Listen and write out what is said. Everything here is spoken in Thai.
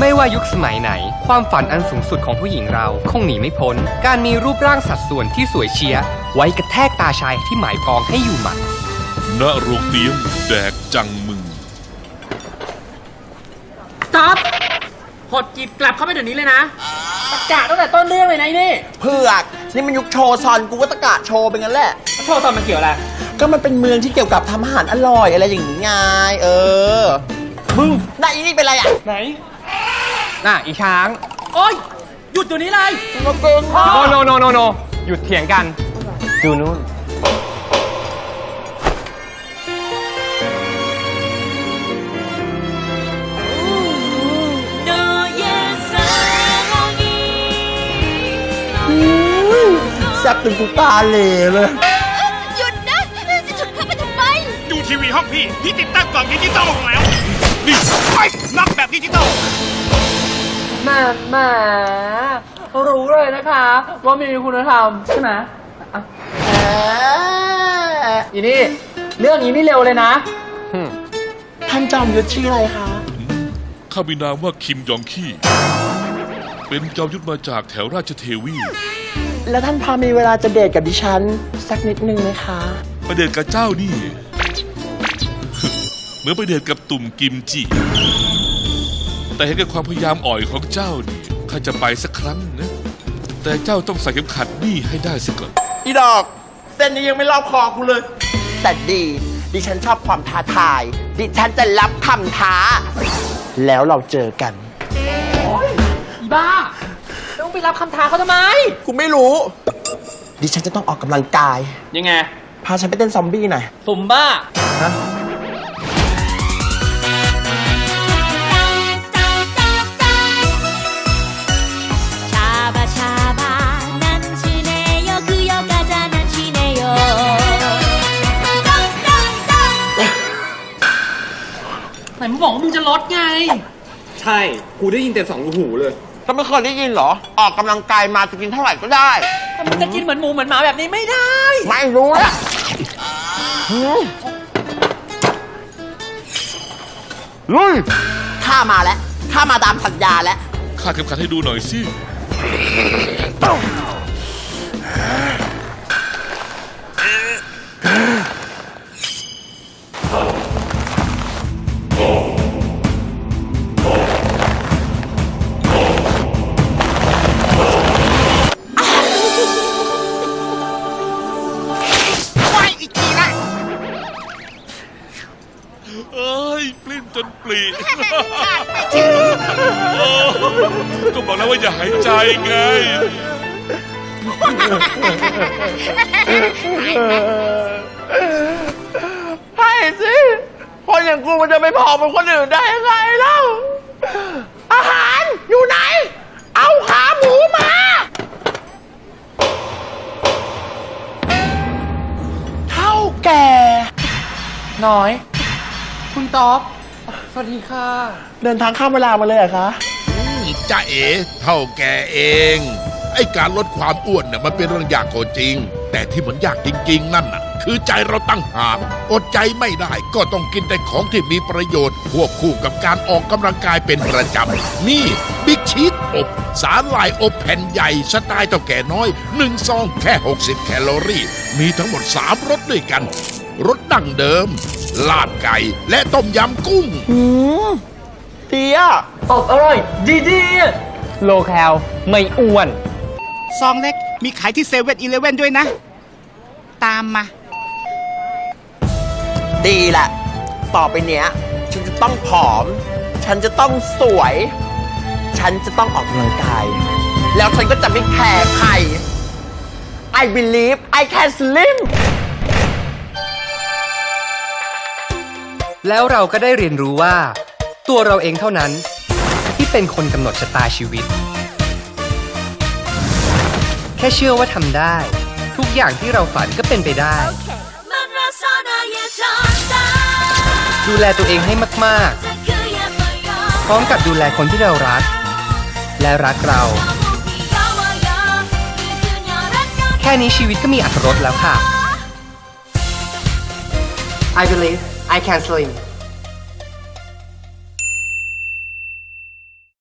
ไม่ว่ายุคสมัยไหน ความฝันอันสูงสุดของผู้หญิงเราคงหนีไม่พ้น การมีรูปร่างสัดส่วนที่สวยเชียร์ไว้กระแทกตาชายที่หมายปองให้อยู่หมัดณโรงเตรียมแดกจังมึงต๊อปหดจีบกลับเข้าไปเดี๋ยวนี้เลยนะประกาศตั้งแต่ต้นเรื่องเลยนะไอ้นี่เผือก นี่มันยุคโชว์ซอนกูก็ตะกะโชว์ไปงั้นแหละโชว์ตอนมันเกี่ยวอะไร ก็มันเป็นเมืองที่เกี่ยวกับทำอาหารอร่อยอะไรอย่างนี้ไงเออ มึงได้อีนี่เป็นไรอะ ไหน น่ะอีช้าง โอ้ยหยุดเดี๋ยวนี้เลยมาเกินพ่อโนโนโนโนโนหยุดเถียงกัน ดูนู่น แซ่บตึงกูตาเหล่เลย หยุดนะ จะฉุดเข้าไปทำไม ดูทีวีห้องพี่ พี่ติดตั้งกล่องดิจิตอลลงแล้ว นี่ไปน็อกแบบดิจิตอล แม่แม่รู้เลยนะคะ ว่ามีคุณธรรมใช่ไหมอะอีนี่ เรื่องนี้นี่เร็วเลยนะ ท่านจอมยุทธชื่ออะไรคะ ข้ามีนามว่าคิมยองคีเป็นจอมยุทธมาจากแถวราชเทวี แล้วท่านพอมีเวลาจะเดทกับดิฉัน สักนิดนึงไหมคะประเดชกับเจ้านี่ เหมือนประเดชกับตุ่มกิมจิ แต่เห็นกับความพยายามอ่อยของเจ้านี่ข้าจะไปสักครั้งนะ แต่เจ้าต้องใส่เข็มขัดนี่ให้ได้สิก่อน อีดอก เส้นนี้ยังไม่รอบคอกูเลย แต่ดี ดิฉันชอบความท้าทาย ดิฉันจะรับคำท้า แล้วเราเจอกัน อีบ้าต้องไปรับคำท้าเขาทำไม กูไม่รู้ ดิฉันจะต้องออกกำลังกาย ยังไง พาฉันไปเต้นซอมบี้หน่อยสุมบ้าช นมึงบอกว่ามึงจะลดไง ใช่ กูได้ยินแต่สองหูเลย ก็ไม่เคยได้ยินเหรอ ออกกำลังกายมาจะกินเท่าไหร่ก็ได้ แต่มึงจะกินเหมือนหมูเหมือนหมาแบบนี้ไม่ได้ ไม่รู้ละลุยข้ามาแล้วข้ามาตามสัญญาแล้ว ข้าเข็มขัดให้ดูหน่อยสิ ยปลิ้นจนปลีโอ้ก็บอกแล้วว่าอย่าหายใจไง ใช่สิคนอย่างกูมันจะไปผอมเป็นคนอื่นได้ยังไงเล่าอาหารอยู่ไหน เอาขาหมูมา เท่าแก่ น้อย คุณต๊อบสวัสดีค่ะ เดินทางข้ามเวลามาเลยเหรอะคะ จ้าเอ๋เท่าแกเอง ไอ้การลดความอ้วนเนี่ยมันเป็นเรื่องยากก็จริง แต่ที่มันยากจริง ๆ นั่นน่ะ คือใจเราตั้งหากอดใจไม่ได้ก็ต้องกินแต่ของที่มีประโยชน์ควบคู่กับการออกกำลังกายเป็นประจำนี่บิ๊กชีสอบ สาหร่ายอบแผ่นใหญ่สไตล์เท่าแก่น้อยหนึ่งซองแค่ 60 แคลอรี่ มีทั้งหมด 3รสด้วยกัน รสดั้งเดิม ลาบไก่ และต้มยำกุ้ง อืมเตียอบอร่อย ดีดีโลแคลไม่อ้วน ซองเล็กมีขายที่เซเว่นอีเลเว่นด้วยนะ ตามมา ดีแหละ ต่อไปเนี้ย ฉันจะต้องผอม ฉันจะต้องสวย ฉันจะต้องออกกำลังกาย แล้วฉันก็จะไม่แพ้ใคร I believe I can slim แล้วเราก็ได้เรียนรู้ว่า ตัวเราเองเท่านั้น ที่เป็นคนกำหนดชะตาชีวิต แค่เชื่อว่าทำได้ ทุกอย่างที่เราฝันก็เป็นไปได้ ดูแลตัวเองให้มากจะคืออย่าไปยอมๆพร้อมกับดูแลคนที่เรารัก และรักเรา แค่นี้ชีวิตก็มีอรรถรสแล้วค่ะ I believe I can't sleep.